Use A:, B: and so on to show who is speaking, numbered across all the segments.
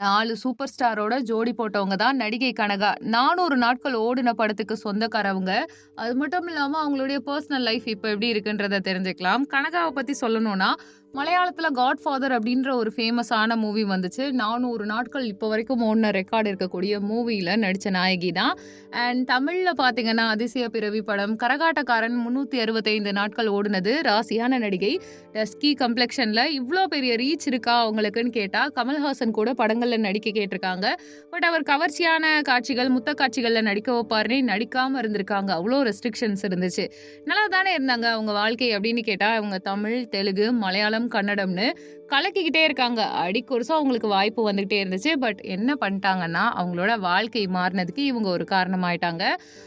A: நாலு சூப்பர் ஸ்டாரோட ஜோடி போட்டவங்க தான் நடிகை கனகா. 400 நாட்கள் ஓடின படத்துக்கு சொந்தக்காரவங்க. அது மட்டும் இல்லாமல் அவங்களுடைய பர்சனல் லைஃப் இப்போ எப்படி இருக்குன்றத தெரிஞ்சுக்கலாம். கனகாவை பற்றி சொல்லணும்னா, மலையாளத்துல காட்ஃபாதர் அப்படின்ற ஒரு ஃபேமஸான மூவி வந்துச்சு. 400 நாட்கள் இப்போ வரைக்கும் ஓடின ரெக்கார்ட் இருக்கக்கூடிய மூவியில் நடித்த நாயகி தான். அண்ட் தமிழில் பார்த்தீங்கன்னா, அதிசய பிறவி படம், கரகாட்டக்காரன் 365 நாட்கள் ஓடினது ராசியான நடிகை. டஸ்கி கம்ப்ளெக்ஷனில் இவ்வளோ பெரிய ரீச் இருக்கா அவங்களுக்குன்னு கேட்டால் கமல்ஹாசன் கூட படங்களில் நடிக்க கேட்டிருக்காங்க. பட் அவர் கவர்ச்சியான காட்சிகள், முத்த காட்சிகளில் நடிக்க வைப்பாருனே நடிக்காமல் இருந்திருக்காங்க. அவ்வளோ ரெஸ்ட்ரிக்ஷன்ஸ் இருந்துச்சு. நல்லா தானே இருந்தாங்க அவங்க வாழ்க்கை அப்படின்னு கேட்டால் அவங்க தமிழ், தெலுங்கு, மலையாளம், கன்னடம்னு கலக்கிக்கிட்டே இருக்காங்க. அடிக்கொருசா அவங்களுக்கு வாய்ப்பு வந்துக்கிட்டே இருந்துச்சு. பட் என்ன பண்ணிட்டாங்கன்னா, அவங்களோட வாழ்க்கை மாறினதுக்கு இவங்க ஒரு காரணமாயிட்டாங்க.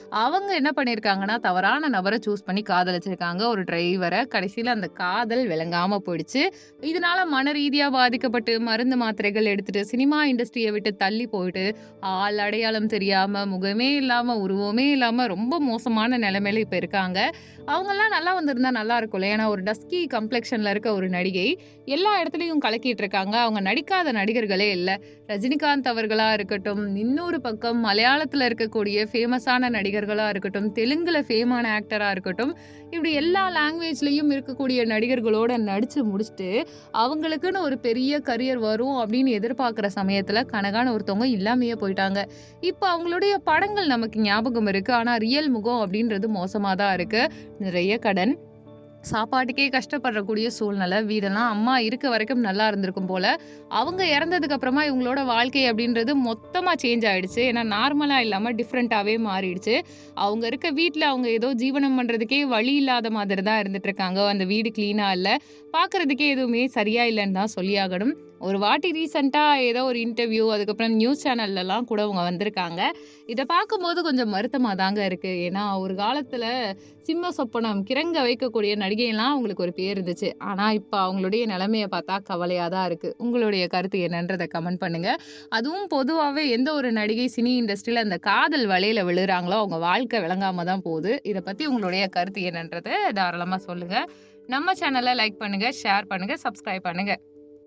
A: அவங்க என்ன பண்ணியிருக்காங்கன்னா, தவறான நபரை சூஸ் பண்ணி காதலிச்சிருக்காங்க. ஒரு டிரைவரை கடைசியில் அந்த காதல் விளங்காமல் போயிடுச்சு. இதனால மன ரீதியாக பாதிக்கப்பட்டு, மருந்து மாத்திரைகள் எடுத்துகிட்டு சினிமா இண்டஸ்ட்ரியை விட்டு தள்ளி போயிட்டு, ஆள் அடையாளம் தெரியாமல் முகமே இல்லாமல் உருவமே இல்லாமல் ரொம்ப மோசமான நிலைமையில இப்போ இருக்காங்க. அவங்கெல்லாம் நல்லா வந்திருந்தா நல்லா இருக்கும்ல. ஏன்னா ஒரு டஸ்கி கம்ப்ளெக்ஷனில் இருக்க ஒரு நடிகை, எல்லா இடத்துலையும் கலக்கிட்டு இருக்காங்க. அவங்க நடிக்காத நடிகர்களே இல்லை ரஜினிகாந்த் அவர்களாக இருக்கட்டும், இன்னொரு பக்கம் மலையாளத்தில் இருக்கக்கூடிய ஃபேமஸான நடிகர்களாக இருக்கட்டும், தெலுங்கில் ஃபேமான ஆக்டராக இருக்கட்டும், இப்படி எல்லா லாங்குவேஜ்லேயும் இருக்கக்கூடிய நடிகர்களோட நடித்து முடிச்சுட்டு, அவங்களுக்குன்னு ஒரு பெரிய கரியர் வரும் அப்படின்னு எதிர்பார்க்குற சமயத்தில் கனகான ஒருத்தவங்க இல்லாமையே போயிட்டாங்க. இப்போ அவங்களுடைய படங்கள் நமக்கு ஞாபகம் இருக்குது ஆனால் ரியல் முகம் அப்படின்றது மோசமாக தான் இருக்குது நிறைய கடன். சாப்பாட்டுக்கே கஷ்டப்படக்கூடிய சூழ்நிலை. வீடெல்லாம் அம்மா இருக்க வரைக்கும் நல்லா இருந்திருக்கும் போல. அவங்க இறந்ததுக்கு அப்புறமா இவங்களோட வாழ்க்கை அப்படின்றது மொத்தமாக சேஞ்ச் ஆயிடுச்சு. ஏன்னா நார்மலாக இல்லாமல் டிஃப்ரெண்ட்டாகவே மாறிடுச்சு. அவங்க இருக்க வீட்டில் அவங்க ஏதோ ஜீவனம் பண்ணுறதுக்கே வழி இல்லாத மாதிரி தான் இருந்துட்டு இருக்காங்க. அந்த வீடு க்ளீனாக இல்லை பார்க்கறதுக்கே எதுவுமே சரியா இல்லைன்னு தான் சொல்லியாகணும். ஒரு வாட்டி ரீசெண்டாக ஏதோ ஒரு இன்டர்வியூ, அதுக்கப்புறம் நியூஸ் சேனல்லலாம் கூட அவங்க வந்திருக்காங்க. இதை பார்க்கும்போது கொஞ்சம் வருத்தமாக தாங்க இருக்குது ஏன்னா ஒரு காலத்தில் சிம்ம சொப்பனம் கிறங்க வைக்கக்கூடிய நடிகையெல்லாம் அவங்களுக்கு ஒரு பேர் இருந்துச்சு. ஆனால் இப்போ அவங்களுடைய நிலைமைய பார்த்தா கவலையாக தான் இருக்குது உங்களுடைய கருத்து என்னன்றதை கமெண்ட் பண்ணுங்கள் அதுவும் பொதுவாகவே எந்த ஒரு நடிகை சினி இண்டஸ்ட்ரியில் அந்த காதல் வலையில் விழுகிறாங்களோ அவங்க வாழ்க்கை விளங்காமல் தான் போகுது. இதை பற்றி உங்களுடைய கருத்து என்னன்றதை தாராளமாக சொல்லுங்கள் நம்ம சேனலை லைக் பண்ணுங்கள் ஷேர் பண்ணுங்கள் சப்ஸ்கிரைப் பண்ணுங்கள்